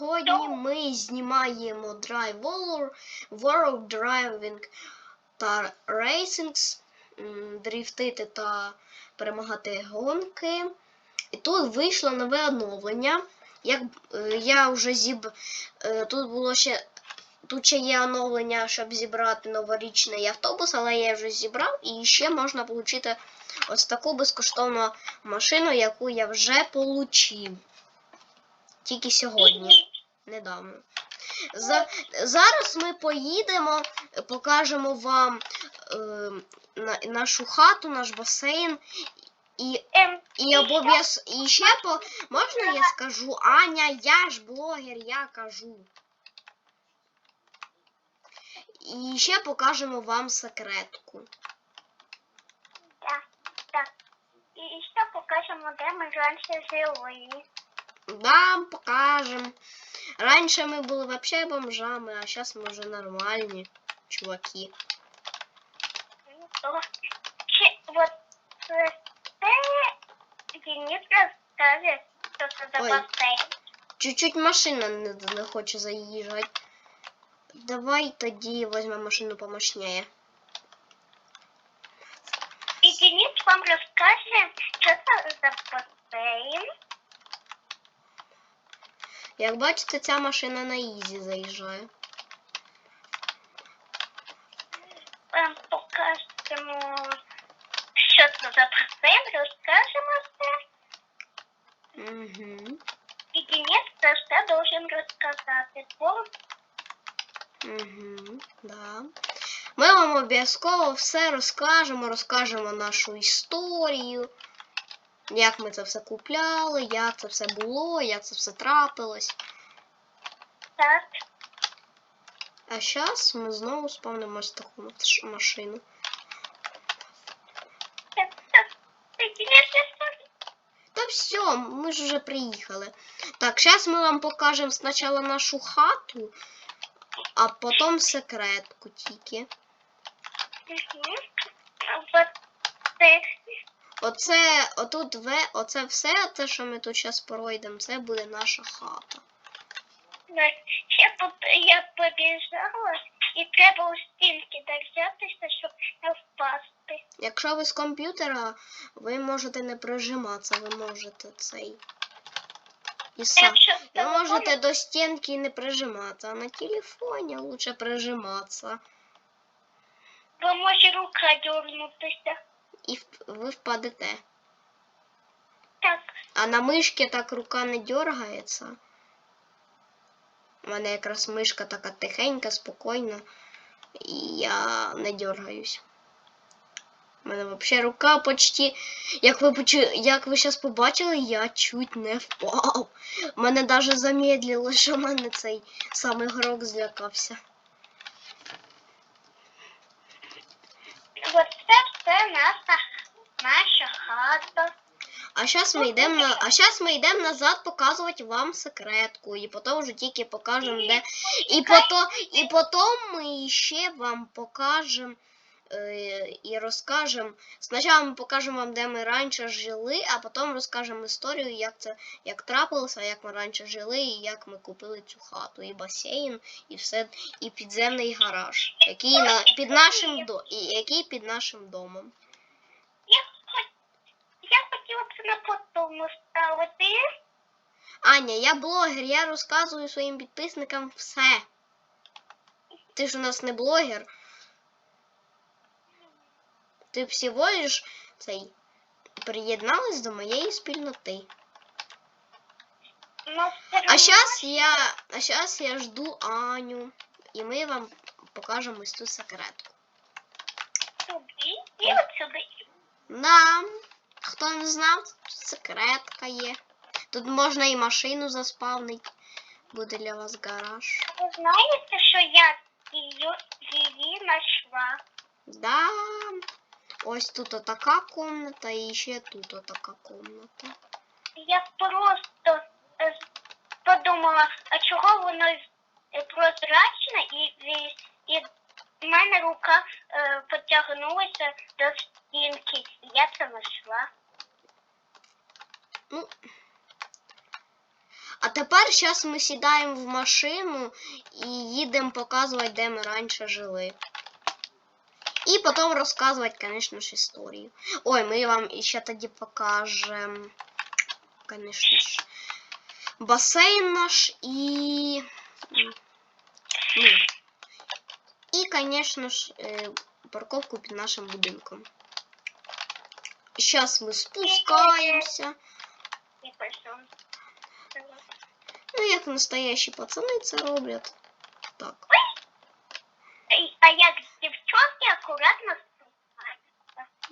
сьогодні ми знімаємо Drive World, World Driving та Racing, м, дрифтити та перемагати гонки. І тут вийшло нове оновлення. Як е, я вже зіб... е, Тут було ще. Тут ще є оновлення, щоб зібрати новорічний автобус, але я вже зібрав і ще можна отримати ось таку безкоштовну машину, яку я вже отримав. Тільки сьогодні, недавно. За, зараз ми поїдемо, покажемо вам е, на, нашу хату, наш басейн. І, і обов'яз... І ще по... можна я скажу? Аня, я ж блогер, я кажу. І ще покажемо вам секретку. так, так. І ще покажемо, де ми раніше жили. Да, покажем. Раньше мы были вообще бомжами, а сейчас мы уже нормальные чуваки. Ну, то, Чи, от е, це Денис розкаже, що це за Ой. басейн. Чуть-чуть машина не, не хоче заїжджати. Давай тоді візьмемо машину помощніше. І Денис вам розкаже, що це за басейн. Як бачите, ця машина на ізі заїжджає. Вам покажемо, що це за басейн, розкажемо все. Угу. І Денис це все должен розказати. Бо Угу. Да. Ми вам обов'язково все розкажемо, розкажемо нашу історію. Як ми це все купляли, як це все було, як це все трапилось. так. А зараз ми знову спавнимо таку машину. Та все, ми ж вже приїхали. Так, зараз ми вам покажемо спочатку нашу хату, а потім секретку тільки. Мгм. Оце, отут ве, оце все, те, що ми тут зараз пройдемо, це буде наша хата. ще я побіжала, і треба у стінки так взятися, щоб не впасти. Якщо ви з комп'ютера, ви можете не прижиматися, ви можете цей. І сам. Ви можете до стінки не прижиматися, а на телефоні лучше прижиматися. бо може рука дернутися. І в- ви впадете. Так, А на мишці так рука не дергається. У мене якраз мишка така тихенька, спокійна. І я не дергаюсь. У мене взагалі рука почти. Як ви почу... як ви зараз побачили, я чуть не впав. У мене навіть замедлило, що в мене цей сам ігрок злякався. от це все наша, наша хата. А зараз ми йдемо на... а зараз ми йдемо назад показувати вам секретку. І потім вже тільки покажемо, де. І потім, і потім ми ще вам покажемо і розкажемо. Спочатку ми покажемо вам, де ми раніше жили, а потім розкажемо історію, як це як трапилося, як ми раніше жили, і як ми купили цю хату, і басейн, і все, і підземний гараж, який на під нашим до і який під нашим домом. Я, хотіла б це на потом ставити. Аня, я блогер, я розказую своїм підписникам все. Ти ж у нас не блогер. Ти всього лиш цей приєдналась до моєї спільноти. Ну, все А зараз я, а щас я жду Аню, і ми вам покажемо ось ту секретку. сюди і от сюди. Да, хто не знав, тут секретка є. Тут можна і машину заспавнити. Буде для вас гараж. Ви знаєте, що я її, її знайшла? Да. Ось тут така комната і ще тут така комната. Я просто е, подумала, а чого воно е, прозрачне і, і, і в мене рука е, потягнулася до стінки. І я це знайшла. Ну. А тепер зараз ми сідаємо в машину і їдемо показувати, де ми раніше жили. І потім розказувати, звісно ж, історію. Ой, ми вам ще тоді покажемо, звісно ж, басейн наш і. м, Ну, і, звісно ж, е, парковку під нашим будинком. Зараз ми спускаємося. І пишу. Ну, як настоящі пацани це роблять. Так. Ей, А як дівчонки акуратно.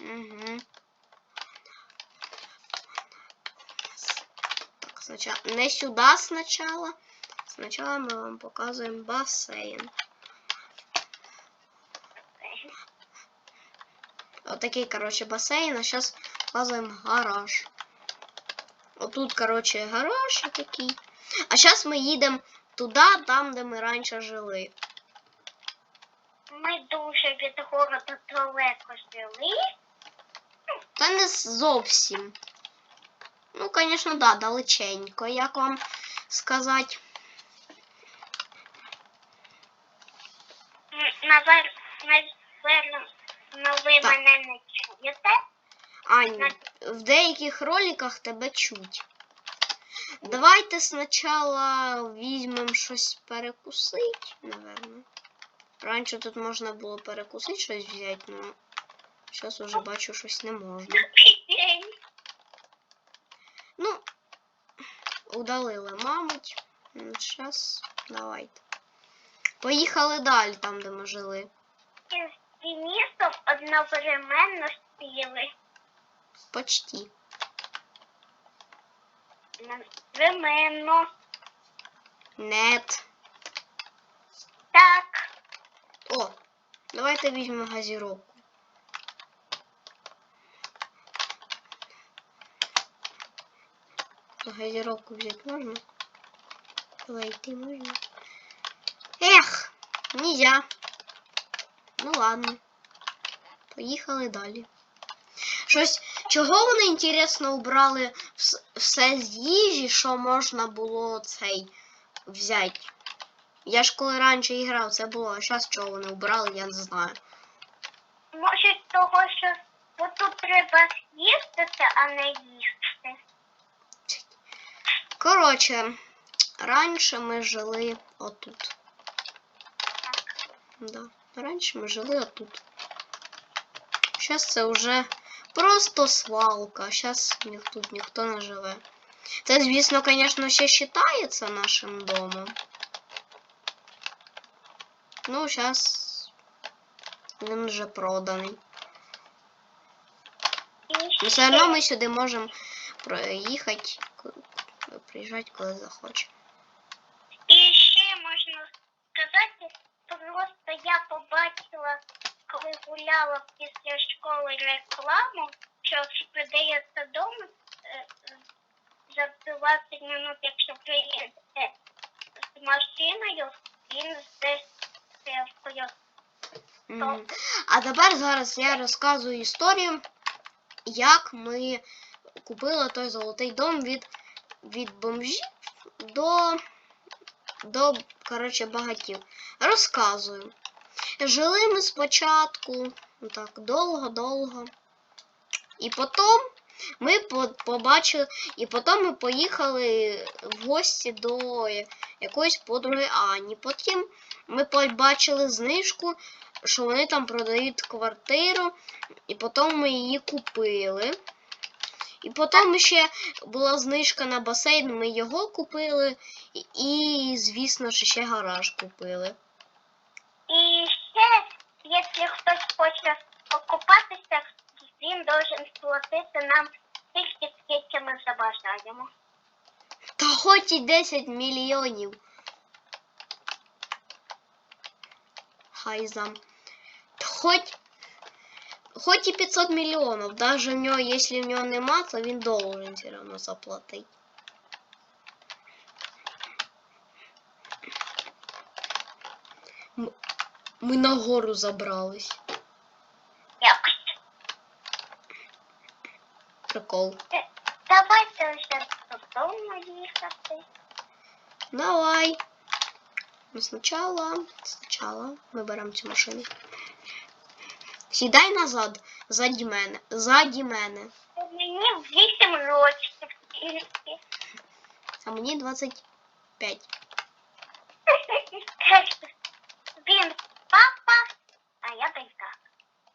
Угу. Так, сначала... Не сюди спочатку. Спочатку ми вам показуємо басейн. Отакий, короче, басейн, а зараз показуємо гараж. Отут, короче, гараж такий. А зараз ми їдемо туди, там, де ми раніше жили. Ми дуже від городу далеко жили. Та не зовсім. Ну, звісно, да, далеченько, як вам сказати. Навер... Наверно, ну ви Так. мене не чуєте. Аня, в деяких роликах тебе чуть. Давайте спочатку візьмемо щось перекусити, напевно. Раніше тут можна було перекусити щось взяти, але зараз уже бачу, щось не можна. Ну, удалили, мабуть. Зараз давайте. Поїхали далі, там, де ми жили. Із Денисом одновременно спіли. Почти. Одновременно. Нет. Так. О, давайте візьмемо газіровку. Газіровку взяти можна? Зайти можна? Ех, нельзя. Ну ладно. Поїхали далі. Щось, чого вони, інтересно, убрали вс- все з їжі, що можна було цей взяти? Я ж коли раніше грав, це було, а зараз чого вони убрали, я не знаю. Може того, що тут треба їсти, а не їсти. Коротше, раніше ми жили отут. Так. Да. Раніше ми жили отут. Зараз це вже просто свалка. Зараз тут ніхто не живе. Це, звісно, звісно, ще вважається нашим домом. Ну, зараз він вже проданий. І Ну, все одно ми сюди можемо проїхати, приїжджати, коли захочемо. і ще можна сказати, просто я побачила, коли гуляла після школи рекламу, що продається дом е, за 20 минут, якщо приїдете з машиною, він здесь А тепер зараз я розказую історію, як ми купили той золотий дом від, від бомжів до, до коротше, багатів. Розказую. Жили ми спочатку ну так довго-довго. І потім ми побачили, і потім ми поїхали в гості до якоїсь подруги Ані. Потім ми побачили знижку що вони там продають квартиру, і потім ми її купили. І потім ще була знижка на басейн, ми його купили, і, звісно ж, ще гараж купили. І ще, якщо хтось хоче окупатися, він должен сплатити нам стільки, скільки ми забажаємо. Хоч і 10 мільйонів. Хай зам. Хоч, хоч і 500 мільйонів, даже в нього, якщо в нього нема, то він должен все одно заплатити. М- Ми на гору забрались. Прикол. Давайте вже додому їхати. Давай. Ну, сначала, сначала ми беремо цю машину. Сідай назад, ззаді мене, ззаді мене. Мені 8 років. А мені 25. Він папа, а я донька.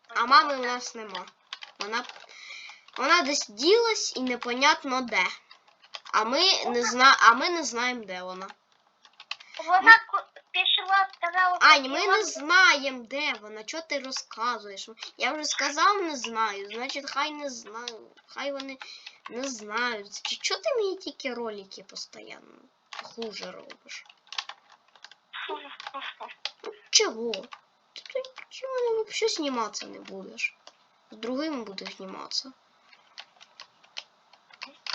А мами у нас нема. Вона, вона десь ділась і непонятно де. А ми не зна, а ми не знаємо, де вона. Вона пішла, сказала, Ань, ми не знаємо, де вона. Чого ти розказуєш? Я вже сказав, не знаю. Значить, хай не знаю. Хай вони не знають. Чи чого ти мені тільки ролики постійно хуже робиш? Ну, Чого? Ти, чого взагалі зніматися не будеш? З другим будеш зніматися.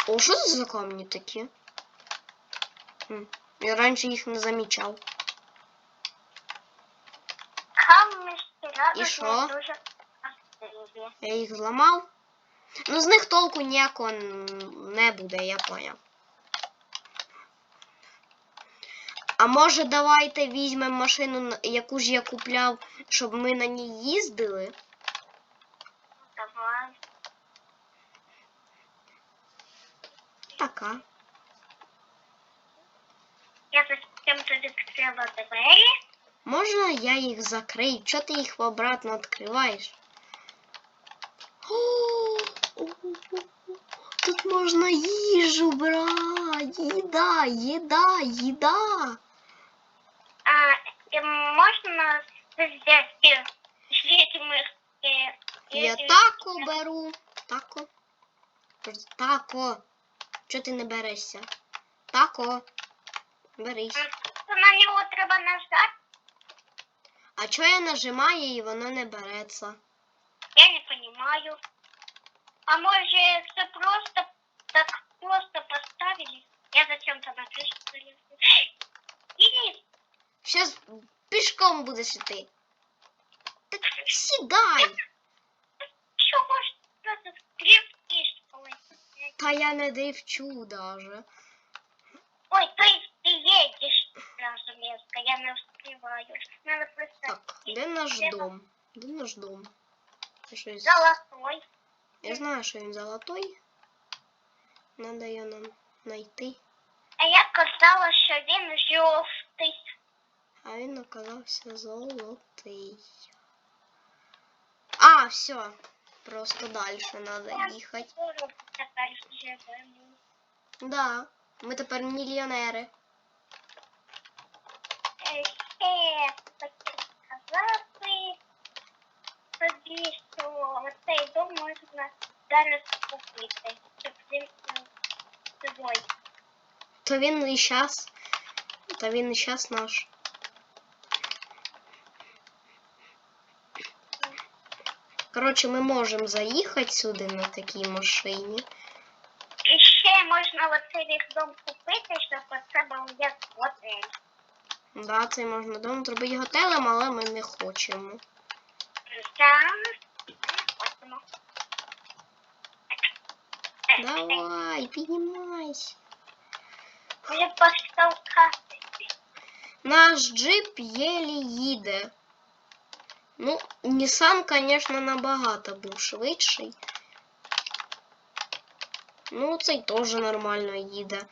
О, що це за камні такі? Хм, Я раніше їх не замічав. Камні І що? дуже. Я їх зламав. Ну, з них толку ніякого не буде, я поняв. А може давайте візьмемо машину, яку ж я купляв, щоб ми на ній їздили? Давай. Така. Я зачем тобі відкрила двері. Можна я їх закрию? Чого ти їх обратно відкриваєш? Тут можна їжу брати. Їда, їда, їда. А можна взяти Я тако беру. Тако. Тако. Чого ти не берешся? Тако. Берись. На нього треба нажати. А чого я нажимаю і воно не береться? Я не понимаю. А може це просто так просто поставили? Я зачем-то на крышу залезла. Денис, Щас пішком будеш іти. Так сідай. Та я не дивчу даже. Ой, то есть ты едешь на железка, я не успеваю. Надо просто Так, де наш дом? Де наш дом? Це щось... золотой. Я знаю, що він золотой. Надо його нам знайти. А я казала, що він жовтий. А він оказався золотий. А, все. Просто. Скоро тепер живемо. Да, ми тепер мільйонери. Е, Ще хотів сказати тобі, цей дом можна зараз купити, щоб він свій. То він і щас. Та він і щас наш. Коротше, ми можемо заїхати сюди на такій машині. І ще можна оцей весь дом купити, щоб оце був як готель. Да, це можна дом зробити готелем, але ми не хочемо. Так. Хочемо. Давай, піднімайся. Вже. Наш джип єлі їде. Ну, Nissan, звісно, набагато був швидший. Ну, цей теж нормально їде.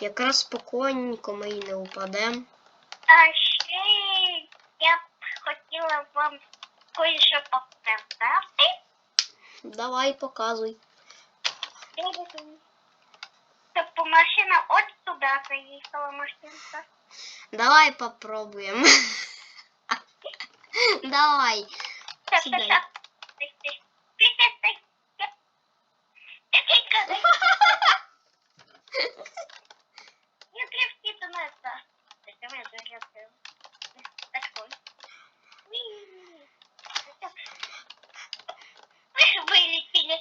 Якраз спокійненько ми і не упадемо. А ще я б хотіла вам кое-що показати. Давай, показуй. Щоб машина от туди заїхала машинка. Давай попробуємо. Тих. Тихенько, тихенько. Не дрифтите на это. Давай зарядку. Такой. Уи. Вы вылетели.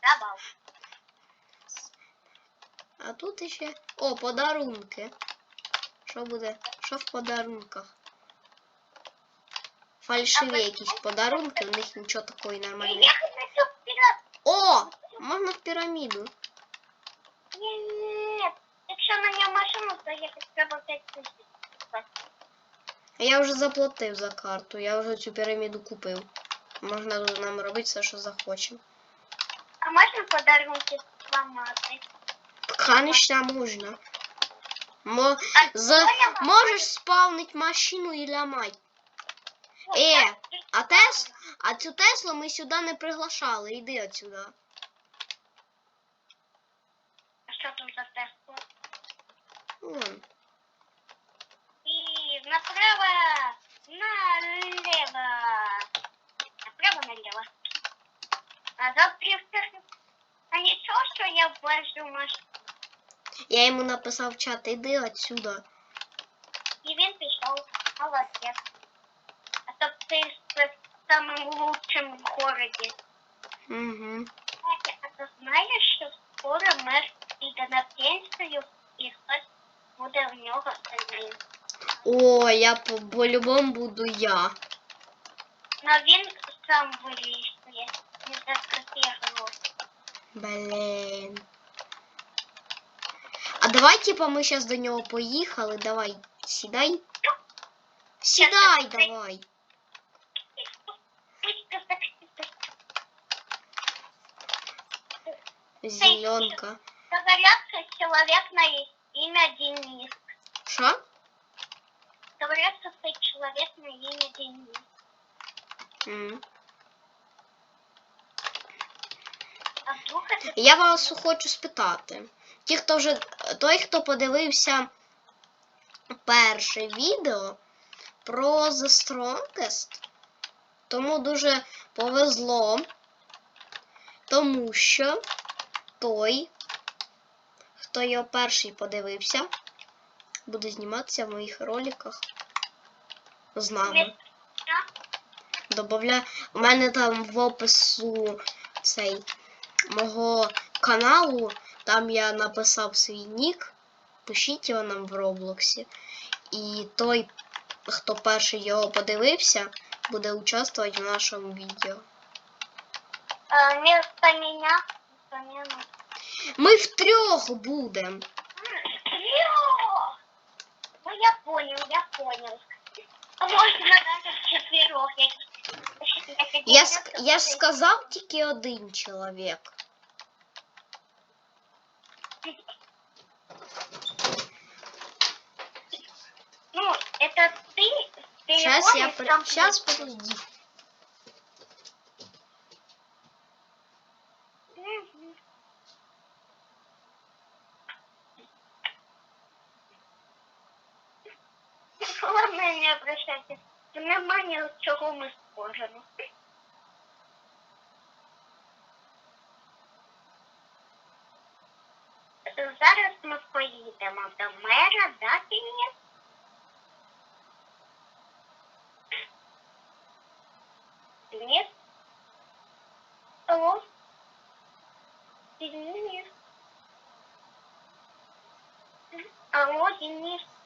Забал. А тут ще. О, подарунки. Що буде? Що в подарунках? Фальшиві якісь подарунки, в них нічого такого нормального. Я. О! Можна в піраміду. Нет, Якщо на нього машину, то їхати треба 5 тисяч. Я вже заплатив за карту, я вже цю піраміду купив. Можна нам робити все, що захочемо. А можна подарунки зламати? Конечно, можна. Мо... За... Можеш спавнити машину і ламати. Е, а Тес... А цю Теслу ми сюди не приглашали. Іди отсюда. А що там за Тесла? Вон. И направо, налево. Направо, налево. А завтра А ничего, что я ввожу машину. Я йому написав в чат, іди отсюда. И він пішов. Молодец. А то ты с самым лучшим городе. Угу. Кстати, а ти знаєш, що скоро мер піде на пенсію і хтось буде в нього сильним. О, я по- по-любому буду я. Но він сам вирішує. Не за такі гроші. Блін. А давай, типа, ми зараз до нього поїхали. Давай, сідай. Сідай, давай. Зеленка. Говорят, что человек на имя Денис. Що? Говорят, что ты человек на имя Денис. М. А вдруг это... Я вас хочу спитати. Ті, хто вже. Той, хто подивився перше відео про The Strongest, тому дуже повезло, тому що той, хто його перший подивився, буде зніматися в моїх роликах з нами. Добавля... У мене там в опису цей мого каналу, там я написав свій нік. Пишіть його нам в Роблоксі. І той, хто перший його подивився, буде участвувати в нашому відео. Меня... вместо меня... Ми втрьох будемо. Трёх! Ну я понял, я понял. А можно даже четверых. Я, Я, я ж сказав тільки один чоловік. Ну, это ты. Сейчас я Сейчас подожди. Внимание, чого ми схожемо. Зараз ми поїдемо до мера, да, Денис? Денис? Алло? Денис? Алло, Денис? Денис?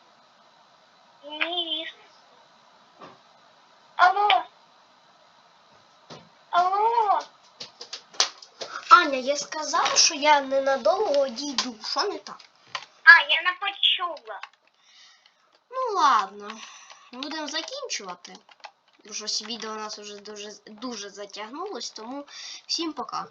Я сказав, що я ненадовго дійду. Що не так? А, я не почула. Ну ладно, будемо закінчувати. Щось відео у нас вже дуже, дуже затягнулось, тому всім пока.